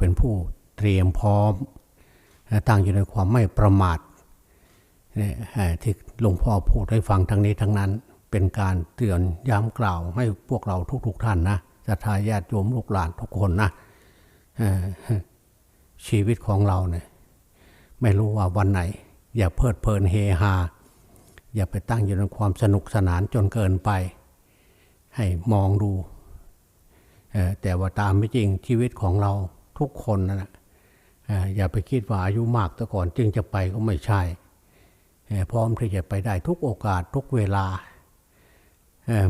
เป็นผู้เตรียมพร้อม ตั้งอยู่ในความไม่ประมาทเนี่ยที่หลวงพ่อพูดให้ฟังทั้งนี้ทั้งนั้น เป็นการเตือนย้ำกล่าวให้พวกเราทุกๆทท่านนะศรัทธาญาติโยมลูกหลานทุกคนนะชีวิตของเราเนี่ยไม่รู้ว่าวันไหน อย่าเพลิดเพลินเฮฮาอย่าไปตั้งอยู่ในความสนุกสนานจนเกินไป ให้มองดูแต่ว่าตามไม่จริงชีวิตของเรา ทุกคนนะอย่าไปคิดว่าอายุมากแต่ก่อนจึงจะไปก็ไม่ใช่ พร้อมที่จะไปได้ทุกโอกาสทุกเวลา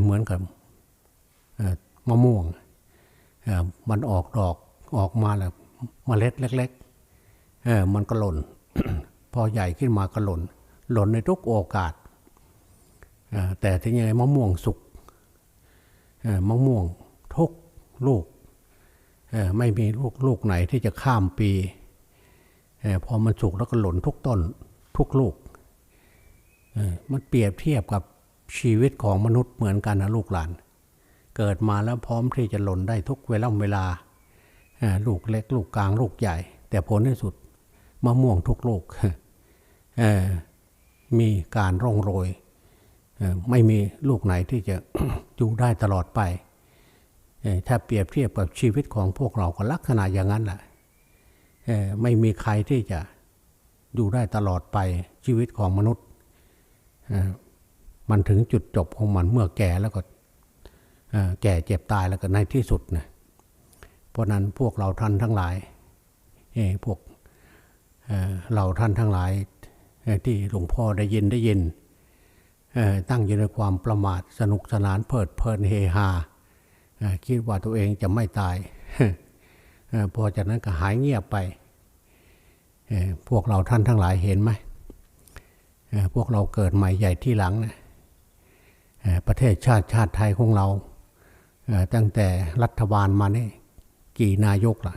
เหมือนกับมะม่วงมันออกดอกออกมาแล้วมเมล็ดเล็กๆมันก็หล่น พอใหญ่ขึ้นมาก็หล่น หล่นในทุกโอกาสแต่ถึงยังไงมะม่วงสุกมะม่วงทุกลูก ไม่มีลูกลูกไหนที่จะข้ามปีพอมันสุกแล้วก็หล่นทุกต้นทุกลูกมันเปรียบเทียบกับชีวิตของมนุษย์เหมือนกันนะลูกหลาน เกิดมาแล้วพร้อมที่จะหล่นได้ทุกเวลาเวลาลูกเล็กลูกกลางลูกใหญ่ แต่ผลที่สุดมะม่วงทุกลูกมีการร่องโรยไม่มีลูกไหนที่จะอยู่ได้ตลอดไป ถ้าเปรียบเทียบกับชีวิตของพวกเราก็ลักษณะอย่างนั้นแหละไม่มีใครที่จะอยู่ได้ตลอดไปชีวิตของมนุษย์ มันถึงจุดจบของมันเมื่อแก่แล้วก็แก่เจ็บตายแล้วก็ในที่สุดนะเพราะนั้นพวกเราท่านทั้งหลายพวกเราท่านทั้งหลายที่หลวงพ่อได้ยินได้ยินตั้งอยู่ในความประมาทสนุกสนานเพลิดเพลินเฮฮา คิดว่าตัวเองจะไม่ตายพอจากนั้นก็หายเงียบไปพวกเราท่านทั้งหลายเห็นไหมพวกเราเกิดใหม่ใหญ่ที่หลังนะประเทศชาติชาติไทยของเรา ตั้งแต่รัฐบาลมานี่กี่นายกล่ะ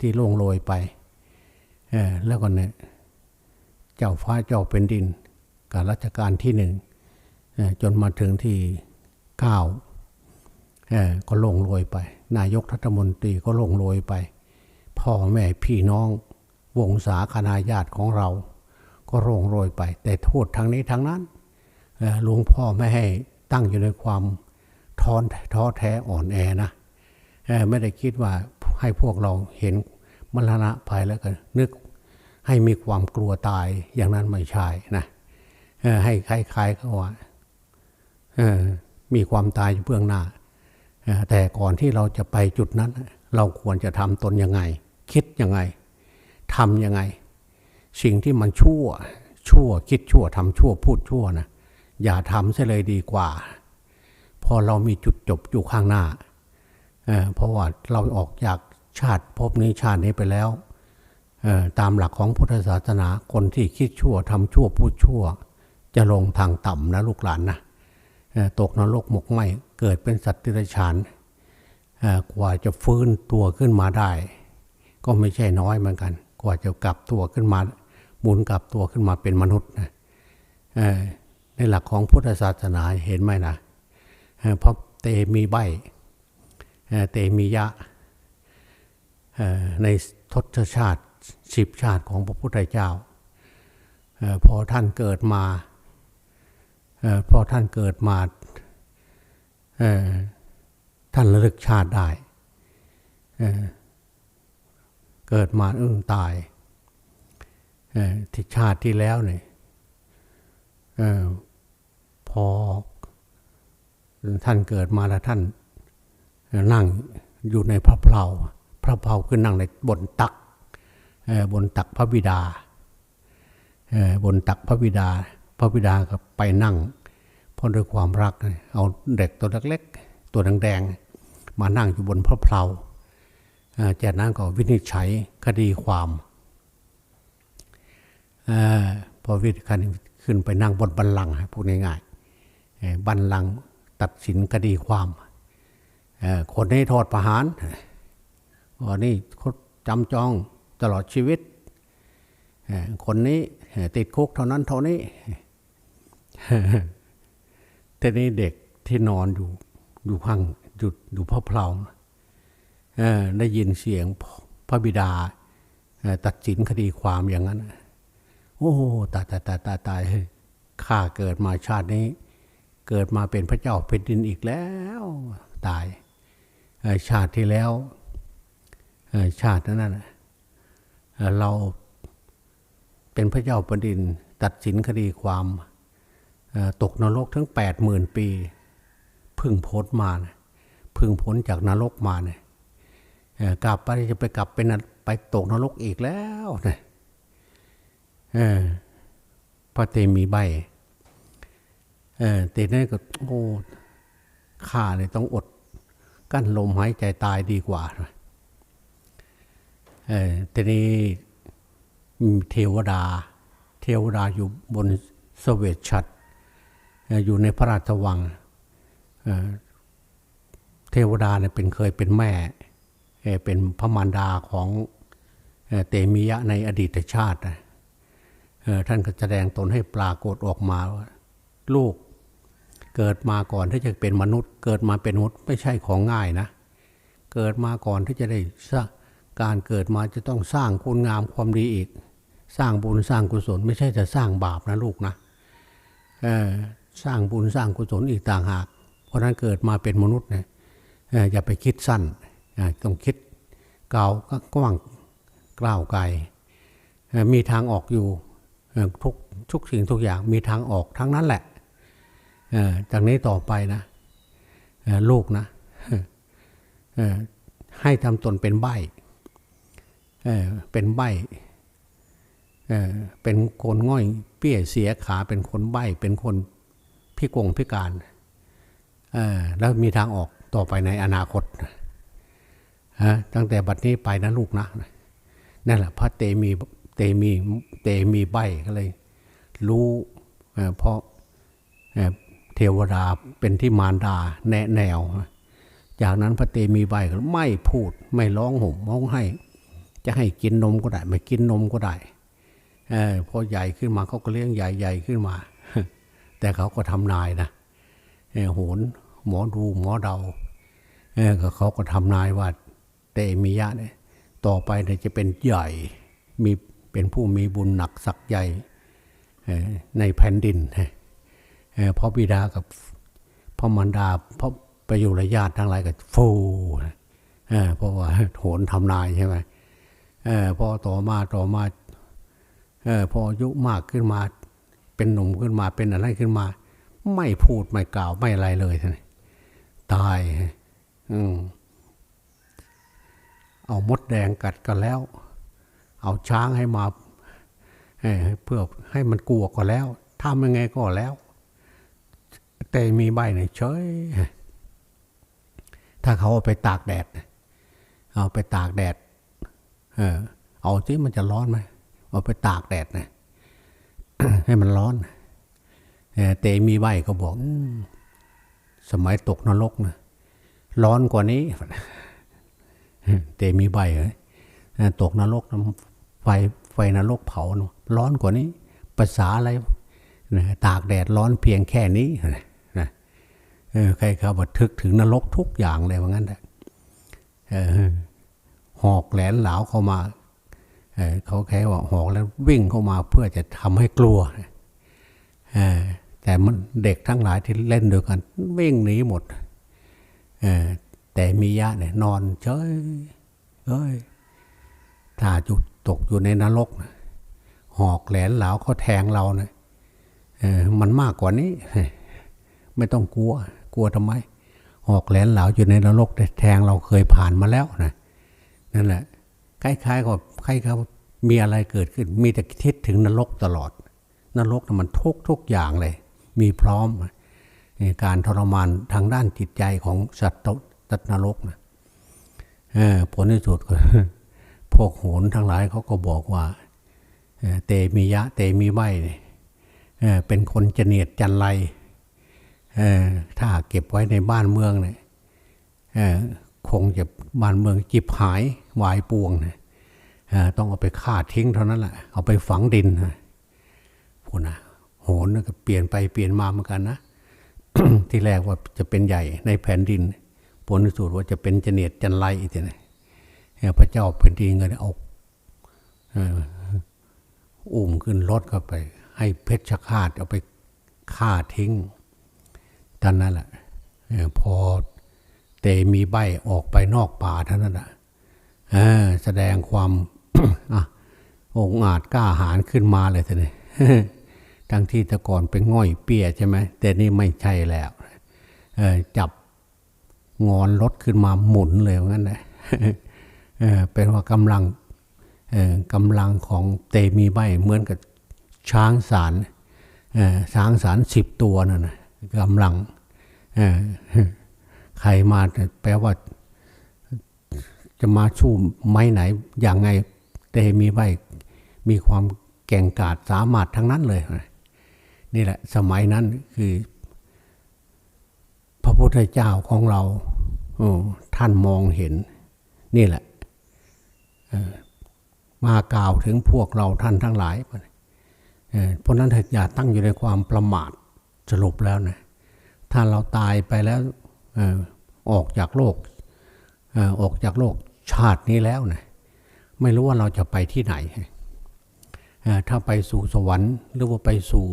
ที่ล่วงโรยไปแล้วก็เนี่ยเจ้าฟ้าเจ้าเป็นดิน การรัชการที่หนึ่งจนมาถึงที่เก้า ก็ลงโรยไป นายกรัฐมนตรีก็ลงโรยไป พ่อแม่พี่น้อง วงศาคณาญาติของเรา ก็ลงโรยไป แต่โทษทางนี้ทางนั้นหลวงพ่อไม่ให้ตั้งอยู่ในความท้อนท้อแท้อ่อนแอนะไม่ได้คิดว่าให้พวกเราเห็นมรณะภัยแล้วก็นึกให้มีความกลัวตายอย่างนั้นไม่ใช่นะให้คล้ายๆเขาว่ามีความตายอยู่เบื้องหน้า แต่ก่อนที่เราจะไปจุดนั้น เราควรจะทำตนยังไง คิดยังไงทำยังไง สิ่งที่มันชั่ว ชั่วคิดชั่วทำชั่วพูดชั่วนะอย่าทำเสียเลยดีกว่า พอเรามีจุดจบอยู่ข้างหน้าเเพราะว่าเราออกจากชาติภพนี้ชาตินี้ไปแล้ว ตามหลักของพุทธศาสนาคนที่คิดชั่วทำชั่วพูดชั่ว จะลงทางต่ำนะลูกหลานนะ ตกนรกหมกไหมเกิดเป็นสัตว์ที่ไรฉานกว่าจะฟื้นตัวขึ้นมาได้ ก็ไม่ใช่น้อยเหมือนกัน กว่าจะกลับตัวขึ้นมาหมุนกลับตัวขึ้นมาเป็นมนุษย์นะในหลักของพุทธศาสนาเห็นไหมนะเพราะเตมีใบเตมียะในทศชาติสิบชาติของพระพุทธเจ้า พอท่านเกิดมา พอท่านเกิดมาท่านระลึกชาติได้ เกิดมาอึ้งตายที่ชาติที่แล้วเนี่ยพอท่านเกิดมาแล้วท่านนั่งอยู่ในพระเพลาพระเพลาคือนั่งในบนตักบนตักพระบิดาบนตักพระบิดา พระบิดาก็ไปนั่งเพราะด้วยความรัก เอาเด็กตัวเล็กๆ ตัวแดงๆ มานั่งอยู่บนพระเพลาจากนั้นก็วินิจฉัยคดีความอพอวินิจฉัยขึ้นไปนั่งบนบันลังพูดง่ายๆบันลังตัดสินคดีความ คนนี้โทษประหารวันนี้จำจองตลอดชีวิต คนนี้ติดคุกเท่านั้นเท่านี้ ทีนี้เด็กที่นอนอยู่อยู่ข้างอยู่อยู่พ่อเพลาได้ยินเสียงพระบิดาตัดสินคดีความอย่างนั้น โอ้ตายตายตายตายตายข้าเกิดมาชาตินี้ เกิดมาเป็นพระเจ้าแผ่นดินอีกแล้ว ตายชาติที่แล้วชาตินั้นเราเป็นพระเจ้าแผ่นดินตัดสินคดีความ ตกนรกทั้งแปดหมื่นปี พึ่งพ้นมานะพึ่งพ้นจากนรกมาเนี่ยกลับไปจะไปกลับเป็นไปตกนรกอีกแล้วนะพระเตมีใบเออแต่นั่นก็โอ้ข้าเลยต้องอด กั้นลมหายใจตายดีกว่าเออทีนี้เทวดา เทวดาอยู่บนสเวตฉัตรเอยู่ในพระราชวังเทวดาเนี่ยเป็นเคยเป็นแม่เเป็นพระมารดาของเอเตมียะในอดีตชาติท่านก็แสดงตนให้ปรากฏออกมาว่าลูกเกิดมาก่อนที่จะเป็นมนุษย์ เกิดมาเป็นมนุษย์ไม่ใช่ของง่ายนะ เกิดมาก่อนที่จะได้สร้างการเกิดมาจะต้องสร้างคุณงามความดีอีก สร้างบุญสร้างกุศลไม่ใช่จะสร้างบาปนะลูกนะ สร้างบุญสร้างกุศลอีกต่างหาก เพราะนั้นเกิดมาเป็นมนุษย์เนี่ยอย่าไปคิดสั้นต้องคิดเก่าวกว้างกล้าวไกลมีทางออกอยู่ทุกทุกสิ่งทุกอย่างมีทางออกทั้งนั้นแหละจากนี้ต่อไปนะลูกนะให้ทำตนเป็นใบเป็นใบเอ่อเป็นคนง่อยเปี้ยเสียขาเป็นคนใบเป็นคน พิกงพิการแล้วมีทางออกต่อไปในอนาคตตั้งแต่บัดนี้ไปนะลูกนะนั่นแหละพระเตมีเตมีเตมีใบก็เลย รู้เพราะเทวดาเป็นที่มารดาแนะแนว จากนั้นพระเตมีใบก็ไม่พูดไม่ร้องห่มร้องไห้ จะให้กินนมก็ได้ ไม่กินนมก็ได้อพอใหญ่ขึ้นมาเขาก็เลี้ยงใหญ่ใหญ่ขึ้นมา แต่เขาก็ทำนายนะโหนหมอดูหมอเดาเออเขาก็ทำนายว่าเตมียะเนี่ยต่อไปเนี่ยจะเป็นใหญ่มีเป็นผู้มีบุญหนักสักใหญ่ในแผ่นดินเอ่อพ่อบิดากับพ่อมารดาพ่อไปอยู่ระยาติทั้งหลายก็ฟูเออเพราะว่าโหนทำนายใช่ไหมเออพอต่อมาต่อมาเออพออายุมากขึ้นมา เป็นหนุ่มขึ้นมาเป็นอะไรขึ้นมา ไม่พูดไม่กล่าวไม่อะไรเลยท่านตายอืมเอามดแดงกัดกันแล้ว เอาช้างให้มาเพื่อให้มันกลัวก็แล้วทำยังไงก็แล้ว แต่มีใบเนี่ยเฉยถ้าเขาเอาไปตากแดด เอาไปตากแดด เออเอาสิมันจะร้อนไหมเอาไปตากแดดนะ ให้มันร้อนเอ่อเตมีใบก็บอกสมัยตกนรกนะร้อนกว่านี้ เตมีใบเลยตกนรกนะไฟไฟนรกเผานะร้อนกว่านี้ภาษาอะไรนะตากแดดร้อนเพียงแค่นี้นะใครเขาบันทึกถึงนรกทุกอย่างเลยว่างั้นแหละเออหอกแหลนเหลาเข้ามา เขาแค่ว่าหอกแล้ววิ่งเข้ามาเพื่อจะทำให้กลัวแต่มันเด็กทั้งหลายที่เล่นด้วยกัน วิ่งหนีหมดแต่มียะเนี่ยนอนเฉยเอ้ยถ้าจุดตกอยู่ในนรกนะหอกแหลนเหลาเขาแทงเราเนะเออมันมากกว่านี้ ไม่ต้องกลัว กลัวทำไม หอกแหลนเหลาอยู่ในนรกแต่แทงเราเคยผ่านมาแล้วนะนั่นแหละ คล้ายๆกับคล้ายๆกับมีอะไรเกิดขึ้น มีแต่คิดถึงนรกตลอด นรกมันทุกทุกอย่างเลย มีพร้อมการทรมานทางด้านจิตใจของสัตว์ตัตว์นรกนะผลที่สุดก็พวกโหนทั้งหลายเขาก็บอกว่าเตมียะ เตมีใบเนี่ยเป็นคนเจเนียดจันไรถ้าเก็บไว้ในบ้านเมืองเนี่ยคงจะบ้านเมืองจิบหาย วายปวงเนี่ยต้องเอาไปฆ่าทิ้งเท่านั้นแหละเอาไปฝังดินนะพูดนะโหนก็เปลี่ยนไปเปลี่ยนมาเหมือนกันนะที่แรกว่าจะเป็นใหญ่ในแผ่นดิน ผลที่สุดว่าจะเป็นเจเนียดจันไรอีกทีนะเอ่อพระเจ้าแผ่นดินก็ได้เอาอุ้มขึ้นรถเข้าไป ให้เพชฌฆาตเอาไปฆ่าทิ้งตอนนั้นแหละพอเตมีใบออกไปนอกป่าเท่านั้นแหละ แสดงความองอาจกล้าหาญขึ้นมาเลยทีนี้ทั้งที่แต่ก่อนเป็นง่อยเปียใช่ไหมแต่นี่ไม่ใช่แล้วจับงอนรถขึ้นมาหมุนเลยงั้นนะเออเป็นว่ากำลังกำลังของเตมีใบเหมือนกับช้างสารช้างสารสิบตัวนั่นนะกำลังใครมาแปลว่า จะมาสู้ไม้ไหนอย่างไงเตมีใบมีความแก่งกาจสามารถทั้งนั้นเลย นี่แหละสมัยนั้นคือ พระพุทธเจ้าของเราท่านมองเห็น นี่แหละมากล่าวถึงพวกเราท่านทั้งหลายเพราะนั้นอย่าตั้งอยู่ในความประมาทสรุปแล้วนะถ้าเราตายไปแล้วออกจากโลกออกจากโลก ชาตินี้แล้วนะไม่รู้ว่าเราจะไปที่ไหน ถ้าไปสู่สวรรค์หรือว่าไปสู่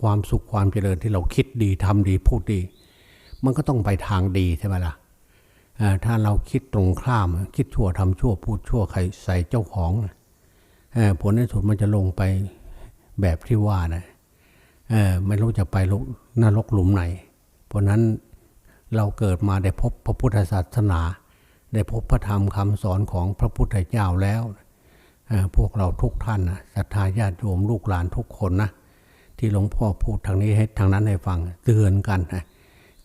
ความสุขความเจริญที่เราคิดดีทำดีพูดดี มันก็ต้องไปทางดีใช่ไหมล่ะเอ่อถ้าเราคิดตรงข้าม คิดชั่วทำชั่วพูดชั่วใครใส่เจ้าของผลในสุดมันจะลงไปแบบที่ว่านะไม่รู้จะไปลกนรกหลุมไหน เพราะนั้นเราเกิดมาได้พบพระพุทธศาสนา ได้พบพระธรรมคำสอนของพระพุทธเจ้าแล้ว พวกเราทุกท่านนะศรัทธาญาติโยมลูกหลานทุกคนนะที่หลวงพ่อพูดทางนี้ให้ทางนั้นให้ฟังเตือนกันนะ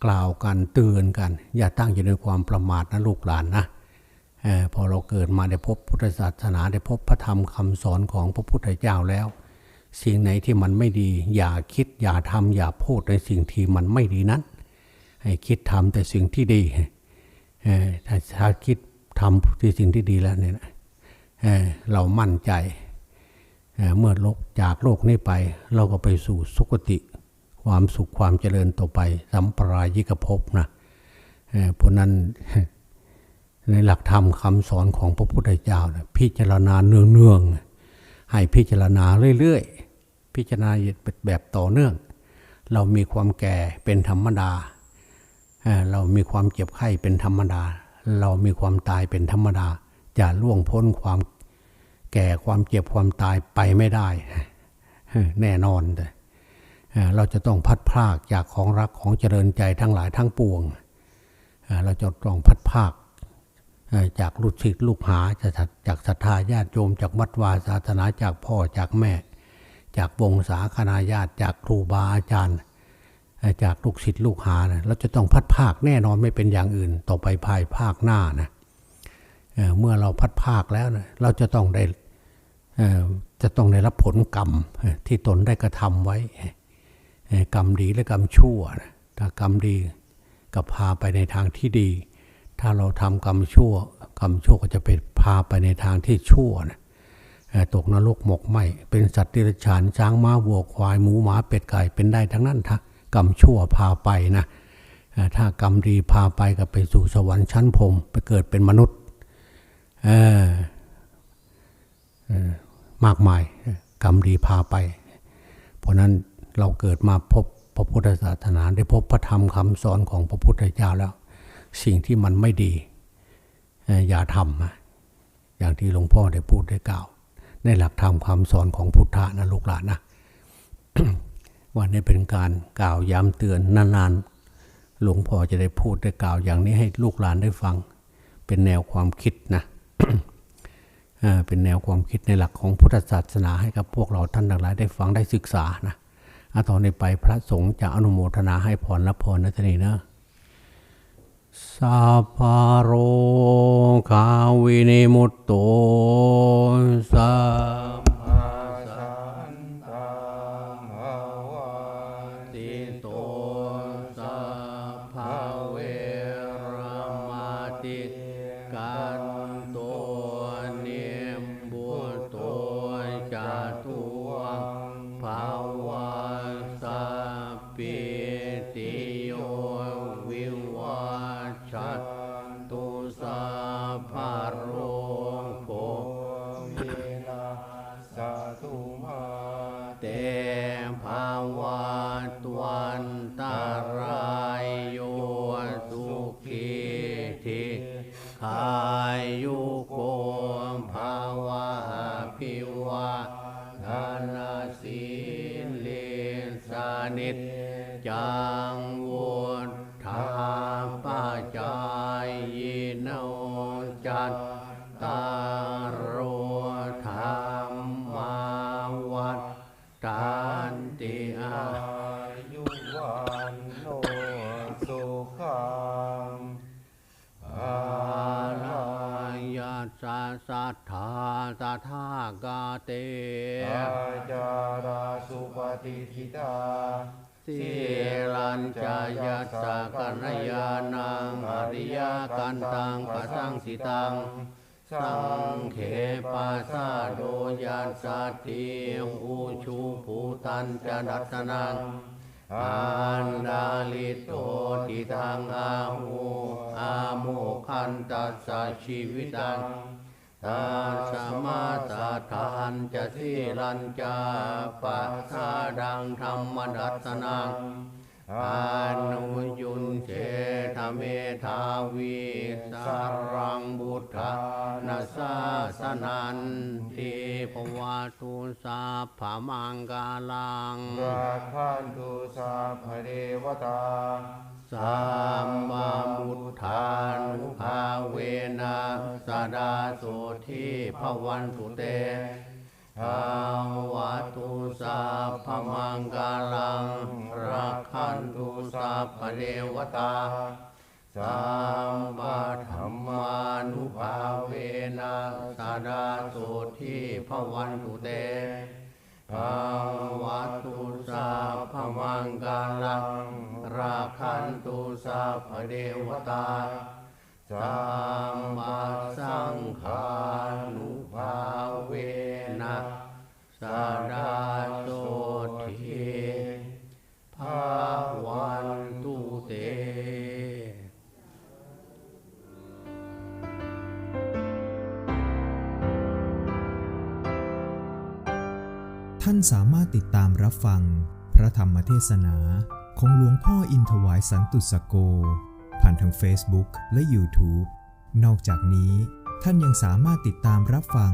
กล่าวกันเตือนกัน อย่าตั้งอยู่ในความประมาทนะลูกหลานนะอพอเราเกิดมาได้พบพุทธศาสนาได้พบพระธรรมคำสอนของพระพุทธเจ้าแล้ว สิ่งไหนที่มันไม่ดี อย่าคิดอย่าทำอย่าพูดในสิ่งที่มันไม่ดีนั้น ให้คิดทำแต่สิ่งที่ดี ถ้าถ้าคิดทำที่สิ่งที่ดีแล้วเนี่ยเเรามั่นใจเเมื่อโลกจากโลกนี้ไป เราก็ไปสู่สุคติ ความสุขความเจริญต่อไป สัมปรายิกภพนะเอ่อเพราะนั้นในหลักธรรมคำสอนของพระพุทธเจ้านะพิจารณาเนืองๆให้พิจารณาเรื่อยๆ พิจารณาแบบต่อเนื่อง เรามีความแก่เป็นธรรมดา เรามีความเจ็บไข้เป็นธรรมดา เรามีความตายเป็นธรรมดาจะล่วงพ้นความแก่ความเจ็บความตายไปไม่ได้ แน่นอนเราจะต้องพัดพากจากของรักของเจริญใจทั้งหลายทั้งปวง เราจะต้องพัดพากจากลูกศิษย์ลูกหาจากศรัทธาญาติโยมจากวัดวาศาสนาจากพ่อจากแม่ จากวงศาคณาญาติจากครูบาอาจารย์ จากลูกศิษย์ลูกหานะเราจะต้องพัดภาคแน่นอนไม่เป็นอย่างอื่น ต่อไปภายภาคหน้านะเอ่อเมื่อเราพัดภาคแล้วนะเราจะต้องได้จะต้องได้รับผลกรรมที่ตนได้กระทำไว้กรรมดีและกรรมชั่วนะถ้ากรรมดีก็พาไปในทางที่ดี ถ้าเราทำกรรมชั่ว กรรมชั่วก็จะไปพาไปในทางที่ชั่วนะเอ่อตกนรกหมกไหมเป็นสัตว์ที่ฉานช้างม้าวัวควายหมูหมาเป็ดไก่เป็นได้ทั้งนั้นถ้า กรรมชั่วพาไปนะถ้ากรรมดีพาไปก็ไปสู่สวรรค์ชั้นพรมไปเกิดเป็นมนุษย์มากมายกรรมดีพาไป เพราะนั้นเราเกิดมาพบพระพุทธศาสนาได้พบพระธรรมคำสอนของพระพุทธเจ้าแล้ว สิ่งที่มันไม่ดีเอ่ออย่าทำนะอย่างที่หลวงพ่อได้พูดได้กล่าว ในหลักธรรมคำสอนของพุทธะนะลูกหลานนะ วันนี้เป็นการกล่าวย้ำเตือนนานๆ หลวงพ่อจะได้พูดได้กล่าวอย่างนี้ให้ลูกหลานได้ฟัง เป็นแนวความคิดนะเป็นแนวความคิดในหลักของพุทธศาสนาให้กับพวกเราท่านทั้งหลายได้ฟังได้ศึกษานะอาตอนนี้ไปพระสงฆ์จะอนุโมทนาให้พรรับพรนะท่านนี่นะสัพพะโรคาวินิมุตโต ติอาอายุวันโนสุขังอาลาลังยาสัสัทธาสัทธากาเตอาจาราสุปฏิทิตาสิรัญจายัสสะกัญญาณังอริยกันตังปะสังสิตัง สังเขปัสสะโดยัสสติอุชูภูตันจะดัตนังอันดาลิโตติทังอาหูอาโมคันตัสสะชีวิตังตาสมาสาทานจะสิรัญจาปัสสาดังธรรมดัตนังานุยุนเจธเมทาวีสารังบุตธานาสาสนันติภวาตุสาภามังกาลังราคันตุสัพพเทวตาสัมมามุทธานุภาเวนะสดาโสทิภวันตุเต ภาวะตุสัพพมังกาลังรักขันตุสัพพเทวตาสัมมาธรรมานุภาเวนะสดาโสทิภวันตุเตภาวะตุสัพพมังกาลังราคันตุสัพพเทวตาสัมมาสังฆานุภาเว นะสดาโสทิภาวันตุเตท่านสามารถติดตามรับฟัง พระธรรมเทศนาของหลวงพ่ออินถวายสันตุสโก ผ่านทาง Facebook และ YouTube นอกจากนี้ท่านยังสามารถติดตามรับฟัง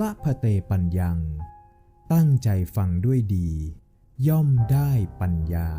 ละพะเตปัญญัง ตั้งใจฟังด้วยดี ย่อมได้ปัญญา